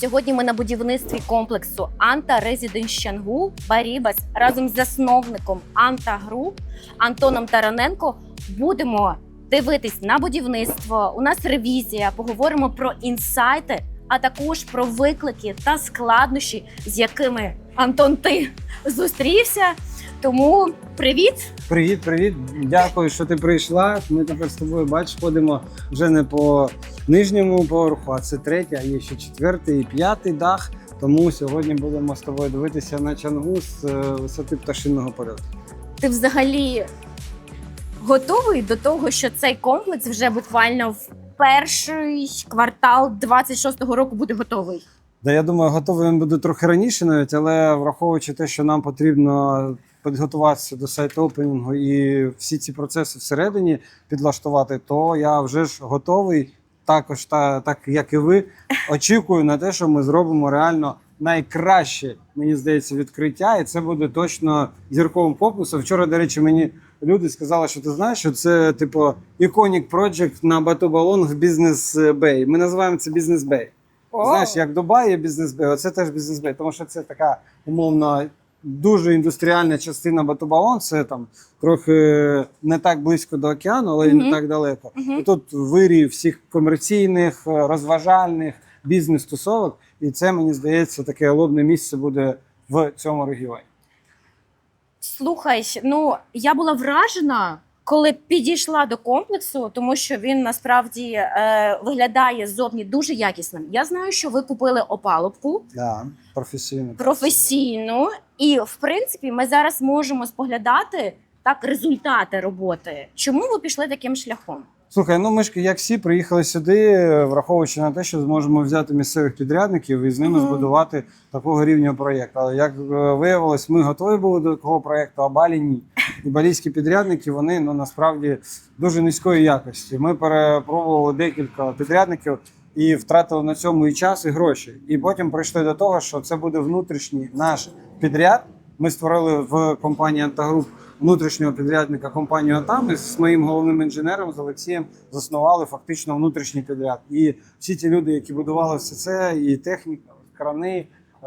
Сьогодні ми на будівництві комплексу Анта Резіденс Щангу Барібас разом з засновником Анта Груп Антоном Тараненко будемо дивитись на будівництво. У нас ревізія, поговоримо про інсайти, а також про виклики та складнощі, з якими Антон ти зустрівся. Тому привіт! Привіт, привіт. Дякую, що ти прийшла. Ми тепер з тобою бачиш, ходимо вже не по нижньому поверху, а це третій, а є ще четвертий і п'ятий дах. Тому сьогодні будемо з тобою дивитися на чангу з е, висоти пташиного польоту. Ти взагалі готовий до того, що цей комплекс вже буквально в перший квартал 26-го року буде готовий? Да, я думаю, готовий він буде трохи раніше навіть, але враховуючи те, що нам потрібно підготуватися до сайту опенінгу і всі ці процеси всередині підлаштувати, то я вже ж готовий. Також, та, так як і ви, очікую на те, що ми зробимо реально найкраще, мені здається, відкриття, і це буде точно зірковим фокусом. Вчора, до речі, мені люди сказали, що ти знаєш, що це типу iconic project на Бату Балон в бізнес Бей. Ми називаємо це бізнес Бей. Знаєш, як Дубай є бізнес Бей, оце теж бізнес Бей, тому що це така умовно дуже індустріальна частина Батубалон. Це там трохи не так близько до океану, але Мгм. не так далеко. І тут вирій всіх комерційних, е, розважальних бізнес-тусовок. І це мені здається таке лобне місце буде в цьому регіоні. Слухай, ну я була вражена, коли підійшла до комплексу, тому що він насправді е, виглядає ззовні дуже якісним. Я знаю, що ви купили опалубку Да, професійно. професійну, і в принципі ми зараз можемо споглядати так результати роботи. Чому ви пішли таким шляхом? Слухай, ну ми ж як всі приїхали сюди, враховуючи на те, що зможемо взяти місцевих підрядників і з ними Мгм. збудувати такого рівня проєкт. Але як е, виявилось, ми готові були до такого проєкту, а балі ні. І балійські підрядники вони ну насправді дуже низької якості. Ми перепробували декілька підрядників і втратили на цьому і час, і гроші. І потім прийшли до того, що це буде внутрішній наш підряд. Ми створили в компанії Антагруп внутрішнього підрядника компанію Атам і з моїм головним інженером з Олексієм заснували фактично внутрішній підряд. І всі ті люди, які будували все це, і техніка, крани, е,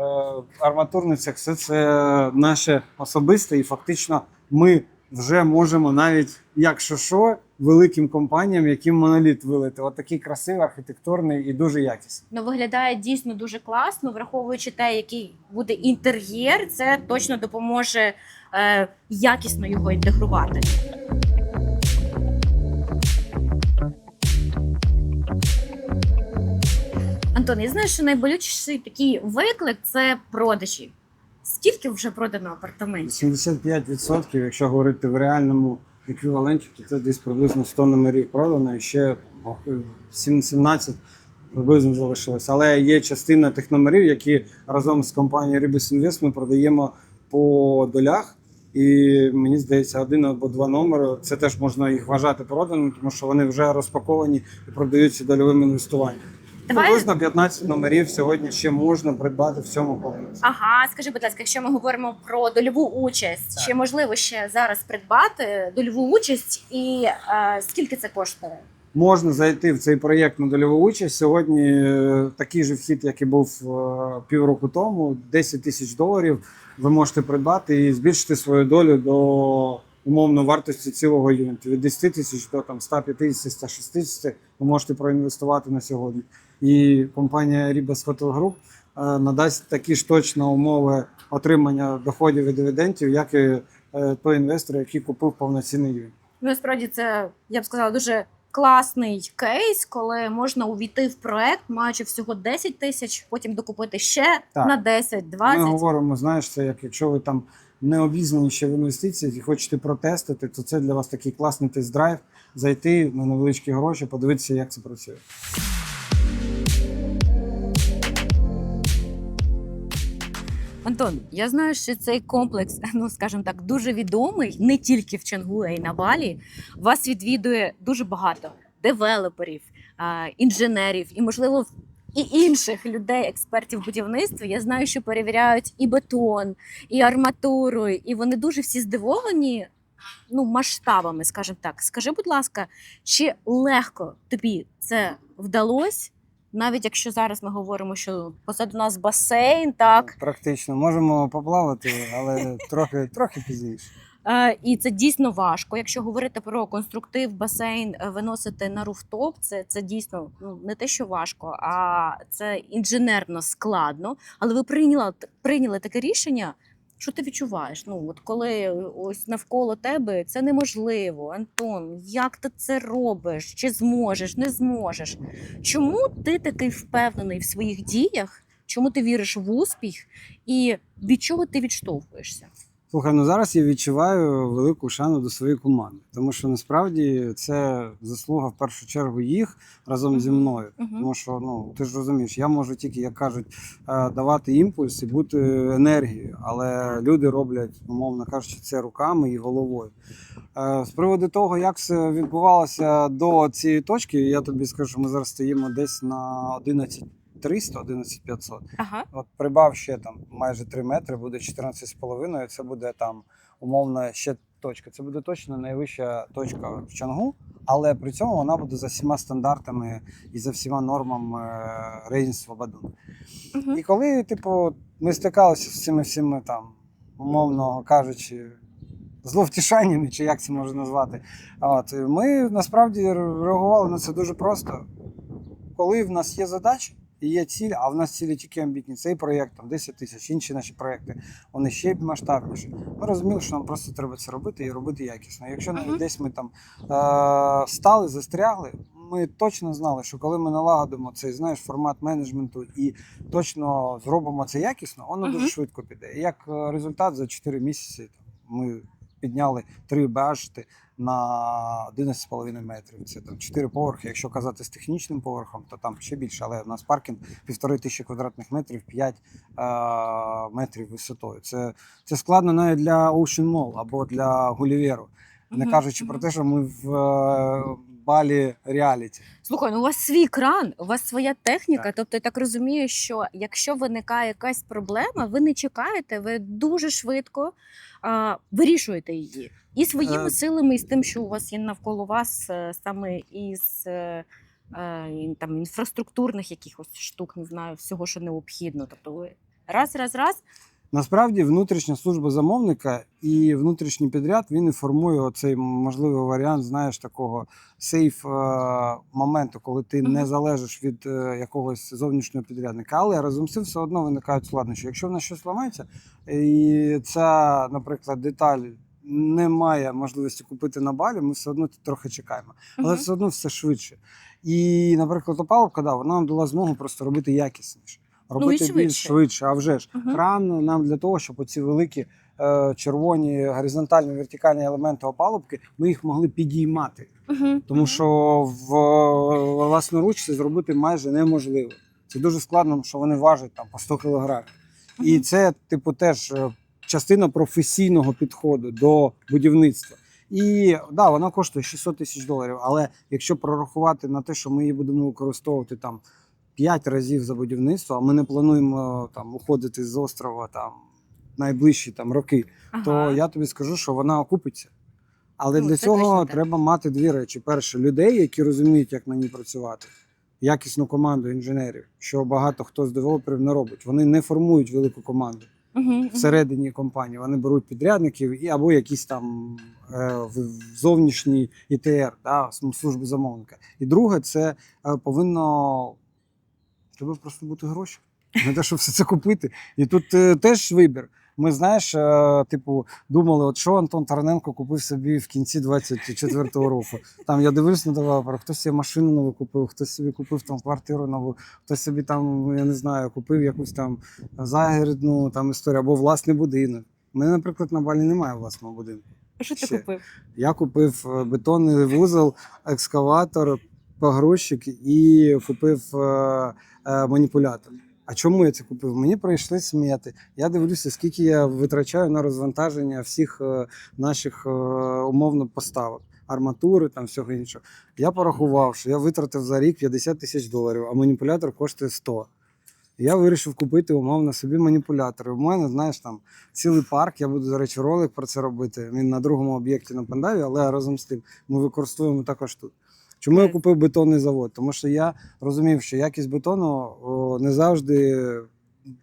арматурний цех, все це наше особисте, і фактично ми вже можемо навіть, якщо що, великим компаніям, яким моноліт вилити. От такий красивий, архітектурний і дуже якісний. Ну виглядає дійсно дуже класно, враховуючи те, який буде інтер'єр, це точно допоможе е, якісно його інтегрувати. Антон, я знаю, що найболючіший такий виклик це продажі. Скільки вже продано апартаментів? 75%, якщо говорити в реальному еквіваленті, то це десь приблизно 100 номерів продано, і ще о, 17 приблизно залишилось. Але є частина тих номерів, які разом з компанією Ribis Invest ми продаємо по долях. І мені здається, один або два номери це теж можна їх вважати проданими, тому що вони вже розпаковані і продаються дольовим інвестуванням. Давай- Приблизно 15 номерів сьогодні ще можна придбати в цьому комплексі. Ага, скажи, будь ласка, якщо ми говоримо про дольову участь, Так. чи можливо ще зараз придбати дольову участь, і е, скільки це коштує? Можна зайти в цей проєкт на дольову участь. Сьогодні е, такий же вхід, як і був е, півроку тому, 10 тисяч доларів. Ви можете придбати і збільшити свою долю до умовно вартості цілого юніту. Від 10 тисяч до там 150-160 ви можете проінвестувати на сьогодні. І компанія Ribas Hotel Group е, надасть такі ж точно умови отримання доходів і дивідендів, як і е, той інвестор, який купив повноцінний. Ну, Насправді це я б сказала дуже класний кейс, коли можна увійти в проект, маючи всього 10 тисяч, потім докупити ще Так. на 10, 20. Ми говоримо, знаєш, це як якщо ви там не обізнані ще в інвестиціях і хочете протестити, то це для вас такий класний тест-драйв, зайти на невеличкі гроші, подивитися, як це працює. Антон, я знаю, що цей комплекс, ну скажімо так, дуже відомий не тільки в Чангу, а й на Балі. Вас відвідує дуже багато девелоперів, інженерів і, можливо, і інших людей, експертів будівництва. Я знаю, що перевіряють і бетон, і арматуру, і вони дуже всі здивовані. Ну, масштабами, скажімо так. Скажи, будь ласка, чи легко тобі це вдалося? Навіть якщо зараз ми говоримо, що позаду нас басейн, так Практично можемо поплавати, але трохи, трохи пізніше. Е, і це дійсно важко. Якщо говорити про конструктив, басейн е, виносити на руфтоп, це, це дійсно ну не те, що важко, а це інженерно складно. Але ви прийняли прийняли таке рішення. Що ти відчуваєш? Ну от коли ось навколо тебе це неможливо. Антон, як ти це робиш? Чи зможеш, не зможеш? Чому ти такий впевнений в своїх діях? Чому ти віриш в успіх і від чого ти відштовхуєшся? Слухай, ну зараз я відчуваю велику шану до своєї команди, тому що насправді це заслуга в першу чергу їх разом зі Мгм. мною. Мгм. Тому що ну ти ж розумієш, я можу тільки, як кажуть, е, давати імпульс і бути енергією, але люди роблять, умовно кажучи, це руками і головою. Е, З приводу того, як все відбувалося до цієї точки, я тобі скажу, що ми зараз стоїмо десь на 11 300, 11 500. Ага. От прибав ще там майже 3 метри, буде 14,5. Це буде там умовно ще точка. Це буде точно найвища точка в Чангу, але при цьому вона буде за всіма стандартами і за всіма нормами рейнства Бадун. Мгм. І коли, типу, ми стикалися з цими всіми там, умовно кажучи, зловтішаннями, чи як це можна назвати, от, ми насправді реагували на це дуже просто. Коли в нас є задача і є ціль, а в нас цілі тільки амбітні, цей проєкт, там 10 тисяч, інші наші проєкти, вони ще масштабніші. Ми розуміли, що нам просто треба це робити і робити якісно. Якщо навіть Мгм. десь ми там е- стали, застрягли, ми точно знали, що коли ми налагодимо цей знаєш, формат менеджменту і точно зробимо це якісно, воно Мгм. дуже швидко піде. І як е, результат, за 4 місяці ми підняли три башти на 11,5 метрів. Це там 4 поверхи. Якщо казати з технічним поверхом, то там ще більше. Але в нас паркінг півтори тисячі квадратних метрів, 5 е- метрів висотою. Це, це складно навіть для Ocean Mall або для Гуліверу. Не кажучи про те, що ми в е, балі реаліті. Слухай, ну у вас свій кран, у вас своя техніка. Так. Тобто я так розумію, що якщо виникає якась проблема, ви не чекаєте, ви дуже швидко а, вирішуєте її. І своїми Е. силами, і з тим, що у вас є навколо вас, е, саме із е, е, там інфраструктурних якихось штук, не знаю, всього, що необхідно. Тобто ви раз, раз, раз. Насправді, внутрішня служба замовника і внутрішній підряд він і формує оцей можливий варіант, знаєш, такого сейф е, моменту, коли ти не залежиш від е, якогось зовнішнього підрядника. Але разом з цим все одно виникають складнощі. Якщо в нас щось ламається, і ця, наприклад, деталь не має можливості купити на балі, ми все одно трохи чекаємо. Але Мгм. все одно все швидше. І, наприклад, опалубка, да, вона нам дала змогу просто робити якісніше. Робити більш Ну швидше. швидше, а вже ж Мгм. кран нам для того, щоб оці великі е, червоні горизонтальні вертикальні елементи опалубки, ми їх могли підіймати. Мгм. Тому що в власноруч це зробити майже неможливо. Це дуже складно, що вони важать там по 100 кг. І це, типу, теж е, частина професійного підходу до будівництва. І да, вона коштує 600 тисяч доларів. Але якщо прорахувати на те, що ми її будемо використовувати там 5 разів за будівництво, а ми не плануємо там уходити з острова там найближчі там роки, то я тобі скажу, що вона окупиться. Але Ну, для цього треба мати дві речі: перше, людей, які розуміють, як на ній працювати, якісну команду інженерів, що багато хто з девелоперів не робить. Вони не формують велику команду. Мгм. всередині компанії. Вони беруть підрядників і або якісь там е, зовнішній ІТР, да, служби замовника. І друге, це е, повинно треба просто бути гроші. Не те, щоб все це купити. І тут е, теж вибір. Ми знаєш, е, типу, думали, от що Антон Тараненко купив собі в кінці 24-го року. Там я дивився на девелопера, хтось собі машину нову купив, хтось собі купив там квартиру нову, хтось собі там, я не знаю, купив якусь там загородну там історію або власний будинок. У мене, наприклад, на балі немає власного будинку. А Що ти ще. купив? Я купив е, бетонний вузол, екскаватор, погрузчик і купив е, е, маніпулятор. А чому я це купив? Мені прийшли сміяти. Я дивлюся, скільки я витрачаю на розвантаження всіх е, наших умовно поставок, арматури там всього іншого. Я порахував, що я витратив за рік 50 тисяч доларів, а маніпулятор коштує 100. Я вирішив купити умовно собі маніпулятори. У мене, знаєш, там цілий парк. Я буду, до речі, ролик про це робити. Він на другому об'єкті на Пандаві, але разом з тим ми використовуємо також тут. Чому я купив бетонний завод? Тому що я розумів, що якість бетону о, не завжди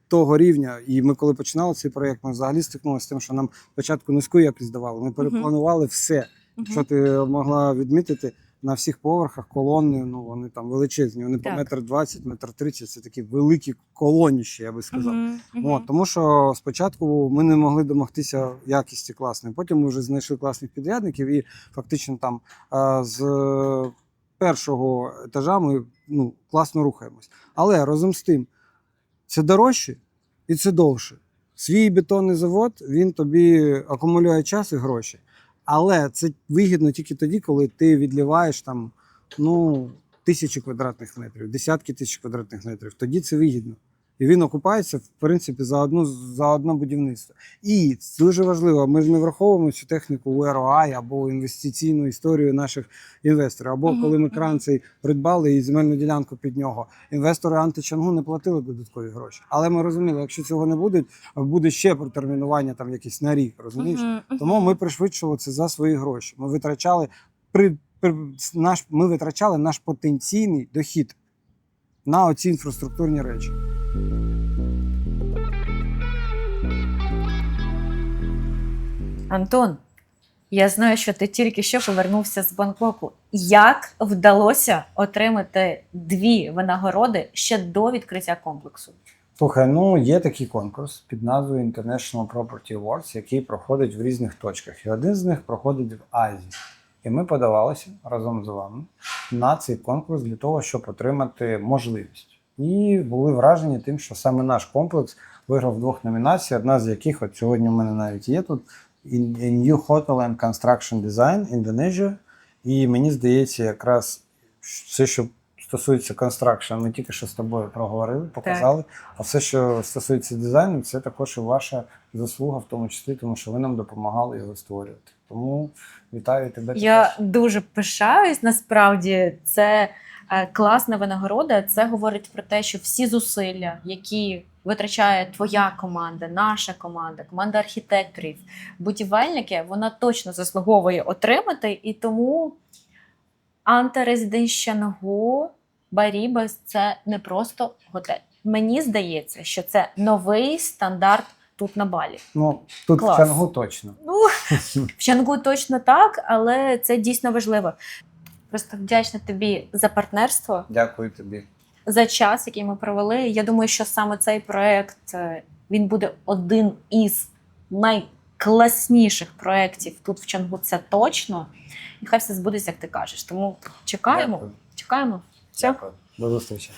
того рівня. І ми, коли починали цей проєкт, ми взагалі стикнулися з тим, що нам спочатку низьку якість давали. Ми перепланували все. Мгм. Що ти могла відмітити на всіх поверхах колони, ну вони там величезні. Вони по метр двадцять, метр тридцять. Це такі великі колоніщі, я би сказав. Мгм, мгм. От, тому що спочатку ми не могли домогтися якісті класної. Потім ми вже знайшли класних підрядників, і фактично там з першого етажа ми ну, класно рухаємось. Але разом з тим, це дорожче і це довше. Свій бетонний завод він тобі акумулює час і гроші. Але це вигідно тільки тоді, коли ти відліваєш там ну, тисячі квадратних метрів, десятки тисяч квадратних метрів. Тоді це вигідно. І він окупається, в принципі, за одну за одне будівництво. І це дуже важливо, ми ж не враховуємо цю техніку у ROI або інвестиційну історію наших інвесторів. Або Мгм, коли ми кран цей придбали і земельну ділянку під нього, інвестори античангу не платили додаткові гроші. Але ми розуміли, якщо цього не буде, буде ще протермінування там якісь на рік. Розумієш? Мгм, мгм. Тому ми пришвидшували це за свої гроші. Ми витрачали при, при наш ми витрачали наш потенційний дохід на оці інфраструктурні речі. Антон, я знаю, що ти тільки що повернувся з Бангкоку. Як вдалося отримати дві винагороди ще до відкриття комплексу? Слухай, ну є такий конкурс під назвою International Property Awards, який проходить в різних точках. І один з них проходить в Азії. І ми подавалися разом з вами на цей конкурс для того, щоб отримати можливість. І були вражені тим, що саме наш комплекс виграв двох номінаціях, одна з яких от сьогодні в мене навіть є тут In- in New Hotel and Construction Design Indonesia. І мені здається, якраз все, що стосується construction, ми тільки що з тобою проговорили, показали. А все, що стосується дизайну, це також і ваша заслуга, в тому числі, тому що ви нам допомагали його створювати. Тому вітаю тебе. Я також. дуже пишаюсь. Насправді це е, класна винагорода. Це говорить про те, що всі зусилля, які витрачає твоя команда, наша команда, команда архітекторів, будівельники, вона точно заслуговує отримати. І тому антирезиденщангу Барібас це не просто готель. Мені здається, що це новий стандарт тут на балі. Ну тут Клас. в Чангу точно. Ну, в Чангу точно так, але це дійсно важливо. Просто вдячна тобі за партнерство, Дякую тобі. За час, який ми провели. Я думаю, що саме цей проект е, він буде один із найкласніших проєктів тут в Чангу. Це точно. І хай все збудеться, як ти кажеш. Тому чекаємо, Дякую. чекаємо. Все. Дякую. До зустрічі.